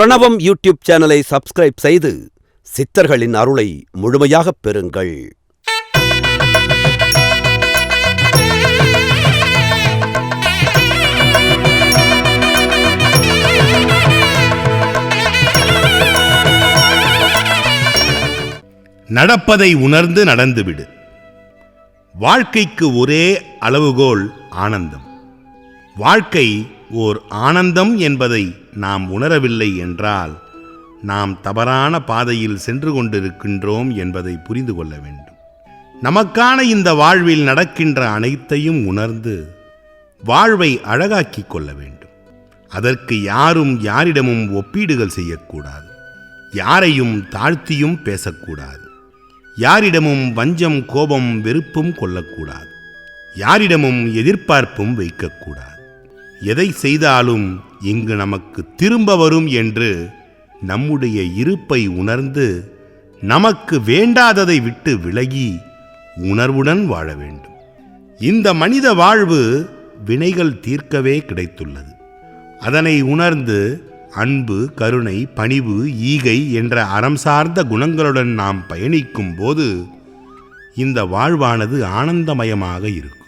பிரணவம் யூடியூப் சேனலை சப்ஸ்கிரைப் செய்து சித்தர்களின் அருளை முழுமையாகப் பெறுங்கள். நடப்பதை உணர்ந்து நடந்துவிடு. வாழ்க்கைக்கு ஒரே அளவுகோல் ஆனந்தம். வாழ்க்கை ஓர் ஆனந்தம் என்பதை நாம் உணரவில்லை என்றால் நாம் தவறான பாதையில் சென்று கொண்டிருக்கின்றோம் என்பதை புரிந்து கொள்ள வேண்டும். நமக்கான இந்த வாழ்வில் நடக்கின்ற அனைத்தையும் உணர்ந்து வாழ்வை அழகாக்கிக் கொள்ள வேண்டும். அதற்கு யாரும் யாரிடமும் ஒப்பீடுகள் செய்யக்கூடாது. யாரையும் தாழ்த்தியும் பேசக்கூடாது. யாரிடமும் வஞ்சம் கோபம் வெறுப்பும் கொள்ளக்கூடாது. யாரிடமும் எதிர்பார்ப்பும் வைக்கக்கூடாது. எதை செய்தாலும் இங்கு நமக்கு திரும்ப வரும் என்று நம்முடைய இருப்பை உணர்ந்து நமக்கு வேண்டாததை விட்டு விலகி உணர்வுடன் வாழ வேண்டும். இந்த மனித வாழ்வு வினைகள் தீர்க்கவே கிடைத்துள்ளது. அதனை உணர்ந்து அன்பு கருணை பணிவு ஈகை என்ற அறம் சார்ந்த குணங்களுடன் நாம் பயணிக்கும் போது இந்த வாழ்வானது ஆனந்தமயமாக இருக்கும்.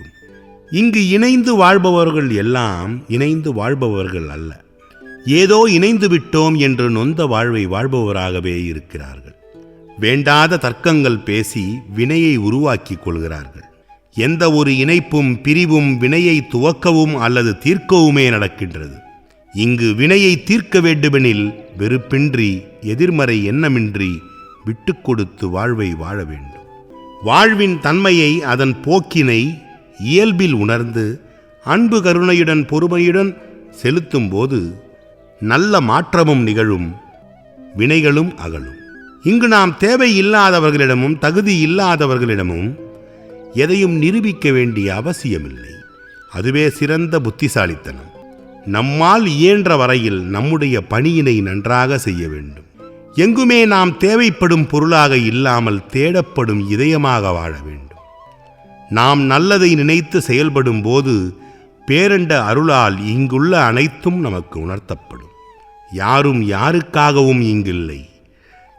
இங்கு இணைந்து வாழ்பவர்கள் எல்லாம் இணைந்து வாழ்பவர்கள் அல்ல. ஏதோ இணைந்து விட்டோம் என்று நொந்த வாழ்வை வாழ்பவராகவே இருக்கிறார்கள். வேண்டாத தர்க்கங்கள் பேசி வினையை உருவாக்கிக் கொள்கிறார்கள். எந்த ஒரு இணைப்பும் பிரிவும் வினையை துவக்கவும் அல்லது தீர்க்கவுமே நடக்கின்றது. இங்கு வினையை தீர்க்க வேண்டுமெனில் வெறுப்பின்றி எதிர்மறை எண்ணமின்றி விட்டுக்கொடுத்து வாழ்வை வாழ வேண்டும். வாழ்வின் தன்மையை அதன் போக்கினை இயல்பில் உணர்ந்து அன்பு கருணையுடன் பொறுமையுடன் செலுத்தும் போது நல்ல மாற்றமும் நிகழும் வினைகளும் அகலும். இங்கு நாம் தேவை இல்லாதவர்களிடமும் தகுதி இல்லாதவர்களிடமும் எதையும் நிரூபிக்க வேண்டிய அவசியமில்லை. அதுவே சிறந்த புத்திசாலித்தனம். நம்மால் இயன்ற வரையில் நம்முடைய பணியினை நன்றாக செய்ய வேண்டும். எங்குமே நாம் தேவைப்படும் பொருளாக இல்லாமல் தேடப்படும் இதயமாக வாழ வேண்டும். நாம் நல்லதை நினைத்து செயல்படும் போது பேரண்ட அருளால் இங்குள்ள அனைத்தும் நமக்கு உணர்த்தப்படும். யாரும் யாருக்காகவும் இங்கில்லை.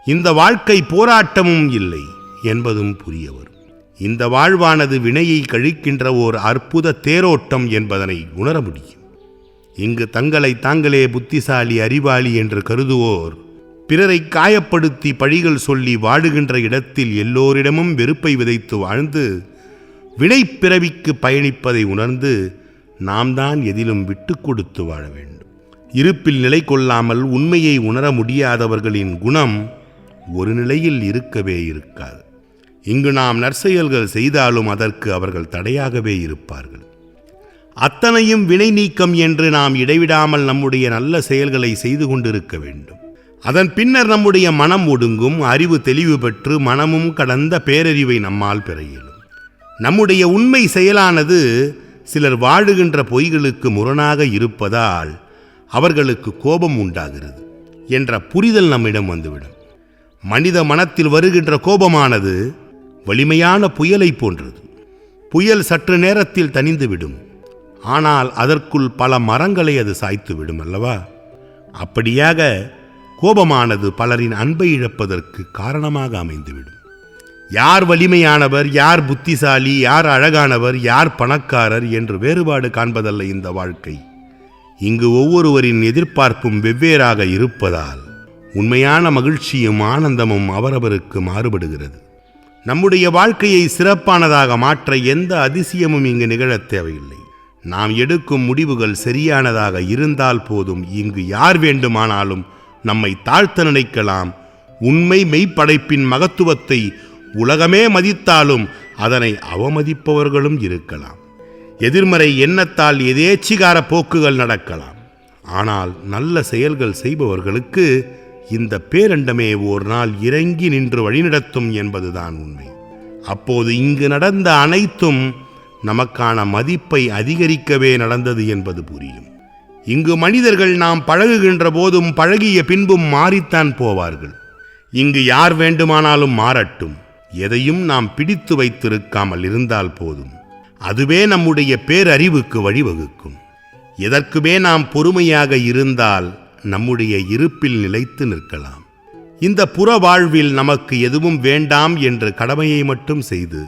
இந்த வாழ்க்கை போராட்டமும் இல்லை என்பதும் புரிய வரும். இந்த வாழ்வானது வினையை கழிக்கின்ற ஓர் அற்புத தேரோட்டம் என்பதனை உணர முடியும். இங்கு தங்களை தாங்களே புத்திசாலி அறிவாளி என்று கருதுவோர் பிறரை காயப்படுத்தி பழிகள் சொல்லி வாழுகின்ற இடத்தில் எல்லோரிடமும் வெறுப்பை விதைத்து வாழ்ந்து வினைப்பிறவிக்கு பயணிப்பதை உணர்ந்து நாம் தான் எதிலும் விட்டு கொடுத்து வாழ வேண்டும். இருப்பில் நிலை கொள்ளாமல் உண்மையை உணர முடியாதவர்களின் குணம் ஒரு நிலையில் இருக்கவே இருக்காது. இங்கு நாம் நற்செயல்கள் செய்தாலும் அதற்கு அவர்கள் தடையாகவே இருப்பார்கள். அத்தனையும் வினை நீக்கம் என்று நாம் இடைவிடாமல் நம்முடைய நல்ல செயல்களை செய்து கொண்டிருக்க வேண்டும். அதன் பின்னர் நம்முடைய மனம் ஒடுங்கும் அறிவு தெளிவு பெற்று மனமும் கடந்த பேரறிவை நம்மால் பெற இயலும். நம்முடைய உண்மை செயலானது சிலர் வாழுகின்ற பொய்களுக்கு முரணாக இருப்பதால் அவர்களுக்கு கோபம் உண்டாகிறது என்ற புரிதல் நம்மிடம் வந்துவிடும். மனித மனத்தில் வருகின்ற கோபமானது வலிமையான புயலை போன்றது. புயல் சற்று நேரத்தில் தனிந்துவிடும் ஆனால் அதற்குள் பல மரங்களை அது சாய்த்து விடும் அல்லவா? அப்படியாக கோபமானது பலரின் அன்பை இழப்பதற்கு காரணமாக அமைந்துவிடும். யார் வலிமையானவர் யார் புத்திசாலி யார் அழகானவர் யார் பணக்காரர் என்று வேறுபாடு காண்பதல்ல இந்த வாழ்க்கை. இங்கு ஒவ்வொருவரின் எதிர்பார்ப்பும் வெவ்வேறாக இருப்பதால் உண்மையான மகிழ்ச்சியும் ஆனந்தமும் அவரவருக்கு மாறுபடுகிறது. நம்முடைய வாழ்க்கையை சிறப்பானதாக மாற்ற எந்த அதிசயமும் இங்கு நிகழத் தேவையில்லை. நாம் எடுக்கும் முடிவுகள் சரியானதாக இருந்தால் போதும். இங்கு யார் வேண்டுமானாலும் நம்மை தாழ்த்த நினைக்கலாம். உண்மை மெய்ப்படைப்பின் மகத்துவத்தை உலகமே மதித்தாலும் அதனை அவமதிப்பவர்களும் இருக்கலாம். எதிர்மறை எண்ணத்தால் எதேச்சிகார போக்குகள் நடக்கலாம். ஆனால் நல்ல செயல்கள் செய்பவர்களுக்கு இந்த பேரண்டமே ஓர் நாள் இறங்கி நின்று வழிநடத்தும் என்பதுதான் உண்மை. அப்போது இங்கு நடந்த அனைத்தும் நமக்கான மதிப்பை அதிகரிக்கவே நடந்தது என்பது புரியும். இங்கு மனிதர்கள் நாம் பழகுகின்ற போதும் பழகிய பின்பும் மாறித்தான் போவார்கள். இங்கு யார் வேண்டுமானாலும் மாறட்டும். எதையும் நாம் பிடித்து வைத்திருக்காமல் இருந்தால் போதும். அதுவே நம்முடைய பேரறிவுக்கு வழிவகுக்கும். எதற்குமே நாம் பொறுமையாக இருந்தால் நம்முடைய இருப்பில் நிலைத்து நிற்கலாம். இந்த புற வாழ்வில் நமக்கு எதுவும் வேண்டாம் என்ற கடமையை மட்டும் செய்து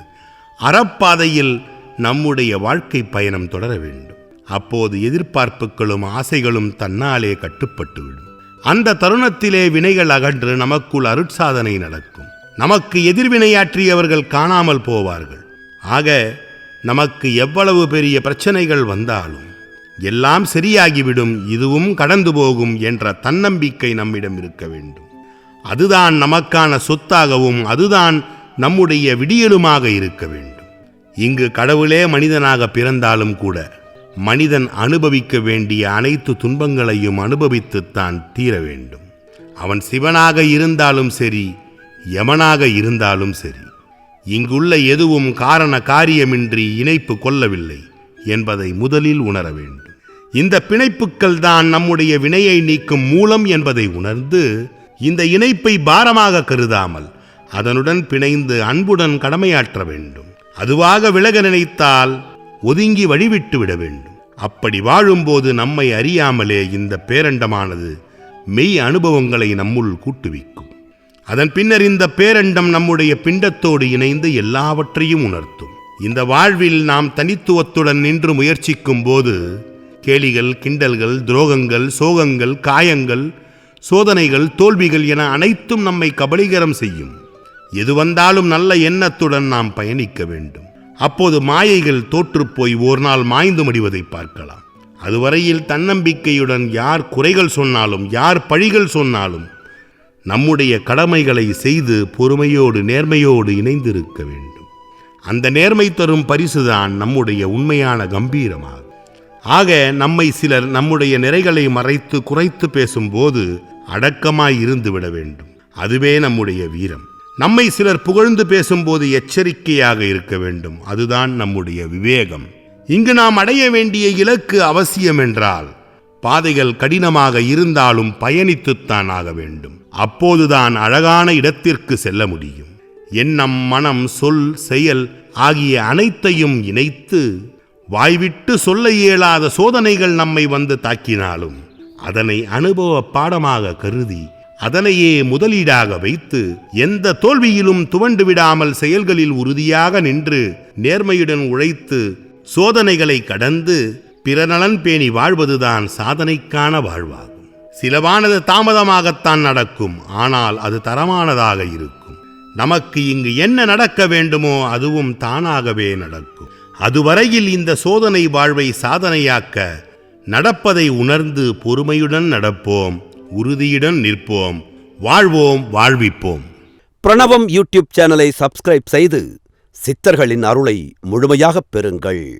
அறப்பாதையில் நம்முடைய வாழ்க்கை பயணம் தொடர வேண்டும். அப்போது எதிர்பார்ப்புகளும் ஆசைகளும் தன்னாலே கட்டுப்பட்டுவிடும். அந்த தருணத்திலே வினைகள் அகன்று நமக்குள் அருட்சாதனை நடக்கும். நமக்கு எதிர்வினையாற்றியவர்கள் காணாமல் போவார்கள். ஆக நமக்கு எவ்வளவு பெரிய பிரச்சனைகள் வந்தாலும் எல்லாம் சரியாகிவிடும் இதுவும் கடந்து போகும் என்ற தன்னம்பிக்கை நம்மிடம் இருக்க வேண்டும். அதுதான் நமக்கான சொத்தாகவும் அதுதான் நம்முடைய விடியலுமாக இருக்க வேண்டும். இங்கு கடவுளே மனிதனாக பிறந்தாலும் கூட மனிதன் அனுபவிக்க வேண்டிய அனைத்து துன்பங்களையும் அனுபவித்துத்தான் தீர வேண்டும். அவன் சிவனாக இருந்தாலும் சரி யமனாக இருந்தாலும் சரி இங்குள்ள எதுவும் காரண காரியமின்றி இணைப்பு கொள்ளவில்லை என்பதை முதலில் உணர வேண்டும். இந்த பிணைப்புக்கள் தான் நம்முடைய வினையை நீக்கும் மூலம் என்பதை உணர்ந்து இந்த இணைப்பை பாரமாக கருதாமல் அதனுடன் பிணைந்து அன்புடன் கடமையாற்ற வேண்டும். அதுவாக விலக நினைத்தால் ஒதுங்கி வழிவிட்டு விட வேண்டும். அப்படி வாழும்போது நம்மை அறியாமலே இந்த பேரண்டமானது மெய் அனுபவங்களை நம்முள் கூட்டுவிக்கும். அதன் பின்னர் இந்த பேரண்டம் நம்முடைய பிண்டத்தோடு இணைந்து எல்லாவற்றையும் உணர்த்தும். இந்த வாழ்வில் நாம் தனித்துவத்துடன் நின்று முயற்சிக்கும் போது கேலிகள் கிண்டல்கள் துரோகங்கள் சோகங்கள் காயங்கள் சோதனைகள் தோல்விகள் என அனைத்தும் நம்மை கபலீகரம் செய்யும். எது வந்தாலும் நல்ல எண்ணத்துடன் நாம் பயணிக்க வேண்டும். அப்போது மாயைகள் தோற்றுப்போய் ஓர் நாள் மாய்ந்து முடிவதை பார்க்கலாம். அதுவரையில் தன்னம்பிக்கையுடன் யார் குறைகள் சொன்னாலும் யார் பழிகள் சொன்னாலும் நம்முடைய கடமைகளை செய்து பொறுமையோடு நேர்மையோடு இணைந்திருக்க வேண்டும். அந்த நேர்மை தரும் பரிசுதான் நம்முடைய உண்மையான கம்பீரமாகும். ஆக நம்மை சிலர் நம்முடைய நிறைகளை மறைத்து குறைத்து பேசும்போது அடக்கமாய் இருந்து விட வேண்டும். அதுவே நம்முடைய வீரம். நம்மை சிலர் புகழ்ந்து பேசும்போது எச்சரிக்கையாக இருக்க வேண்டும். அதுதான் நம்முடைய விவேகம். இங்கு நாம் அடைய வேண்டிய இலக்கு அவசியம் என்றால் பாதைகள் கடினமாக இருந்தாலும் பயணித்துத்தான் ஆக வேண்டும். அப்போதுதான் அழகான இடத்திற்கு செல்ல முடியும். எண்ணம் மனம் சொல் செயல் ஆகிய அனைத்தையும் இணைத்து வாய்விட்டு சொல்ல இயலாத சோதனைகள் நம்மை வந்து தாக்கினாலும் அதனை அனுபவ பாடமாக கருதி அதனையே முதலீடாக வைத்து எந்த தோல்வியிலும் துவண்டு விடாமல் செயல்களில் உறுதியாக நின்று நேர்மையுடன் உழைத்து சோதனைகளை கடந்து பிறநலன் பேணி வாழ்வதுதான் சாதனைக்கான வாழ்வாகும். சிலவானது தாமதமாகத்தான் நடக்கும் ஆனால் அது தரமானதாக இருக்கும். நமக்கு இங்கு என்ன நடக்க வேண்டுமோ அதுவும் தானாகவே நடக்கும். அதுவரையில் இந்த சோதனை வாழ்வை சாதனையாக்க நடப்பதை உணர்ந்து பொறுமையுடன் நடப்போம் உறுதியுடன் நிற்போம் வாழ்வோம் வாழ்விப்போம். பிரணவம் யூடியூப் சேனலை சப்ஸ்கிரைப் செய்து சித்தர்களின் அருளை முழுமையாகப் பெறுங்கள்.